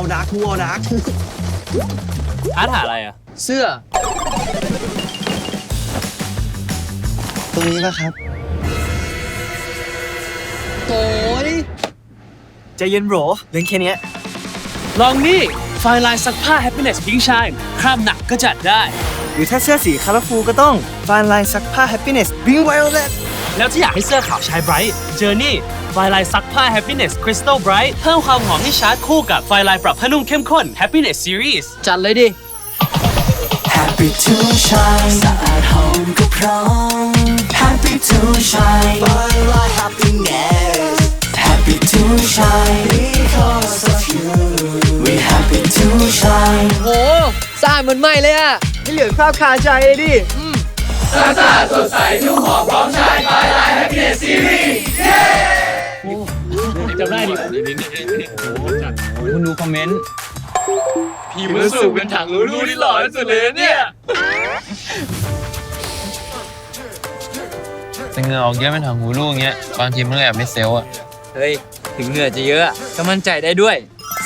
เอาดาร์กทูเอาดาร์กอาร์ตหาอะไรอะ เสื้อ ตรงนี้ป่ะครับโอ้ยใจเย็นโบรเล่นแค่เนี้ยลองนี่ไฟลายซักผ้า happiness pink shine คราบหนักก็จัดได้ หรือถ้าเสื้อสีคาราฟูก็ต้องฟานไลน์ซักผ้า happiness bring violet แล้วถ้าอยากให้เสื้อขาวชายไบรท์เจอนี่ ไฟลายซักผ้า happiness crystal bright เพิ่มความหอมให้ชาร์จคู่กับไฟลายปรับผ้านุ่มเข้มข้น happiness series จัดเลยดิ Happy to shine สะอาดหอมก็พร้อม Happy to shine Spotlight happiness Happy to shine because of you We happy to shine โหสะอาดเหมือนใหม่เลยอะไม่เหลือคราบคาใจเลยดิจำได้ดิคุณดูคอมเมนต์พี่มันสูบเป็นถังรู้รู้ที่หล่อที่สุดเลยเนี่ยแต่เหงื่อออกเยอะเป็นถังหูลูกอย่างเงี้ยบางทีมันก็แอบไม่เซลล์อะเฮ้ย ถึงเหงื่อจะเยอะอะก็มั่นใจได้ด้วย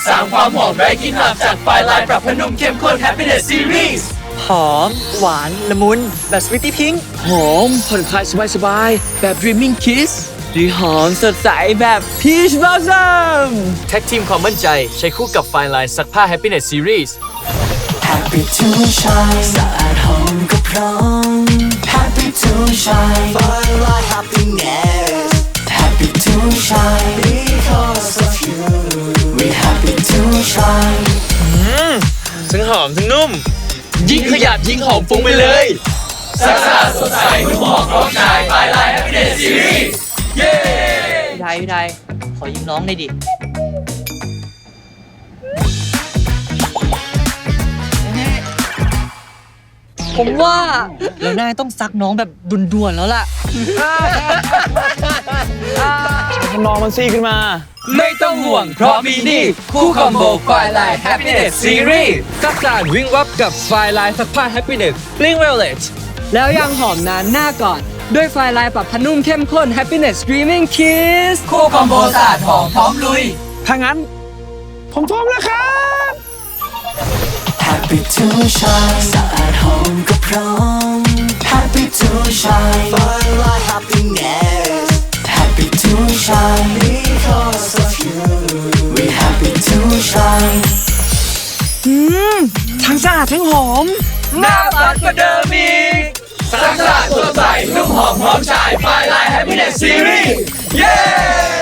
สร้างความหอมไร้กลิ่นอับจากไฟลายปรับผ้านุ่มเข้มข้น happiness series หอม หวาน ละมุน แบบสวิตตี้พิงหอมผ่อนคลายสบายๆ แบบ dreaming kiss หรือหอมสดใสแบบ peach blossom แท็กทีมความมั่นใจ ใช้คู่กับไฟลายซักผ้า happiness series Happy to shine สะอาดหอมก็พร้อม Happy to shine Spotlight happiness Happy to shine because of you We happy to shine ทั้งหอมทั้งนุ่ม ยิ่งขยับยิ่งหอมฟุ้งไปเลย พี่ไทยพี่ไทยขอยิงน้องหน่อยดิผมว่าเราน่าจะต้องซักน้องแบบด่วนๆแล้วล่ะทำนองมันซี่ขึ้นมา ไม่ต้องห่วงเพราะมีนี่ คู่คอมโบไฟลาย Happiness Series ซักสานวิ่งวับกับไฟลายซักผ้า Happiness Bling Violet แล้วยังหอมนานหน้าก่อน ด้วยไฟลายปรับผ้านุ่มเข้มข้น Happiness Dreaming Kiss คู่คอมโบสะอาดหอมพร้อมลุย ถ้างั้น ผมพร้อมแล้วครับ Happy to shine สะอาดหอมก็พร้อม Happy to shine Spotlight happiness Happy to shine because of you We happy to shine ทั้งสะอาดทั้งหอม หน้าปัดกว่าเดิมอีกสักสะอาดสดใสนุ่ม หอมหอมชายไฟไลน์แฮปปี้เนสซีรีส์เย้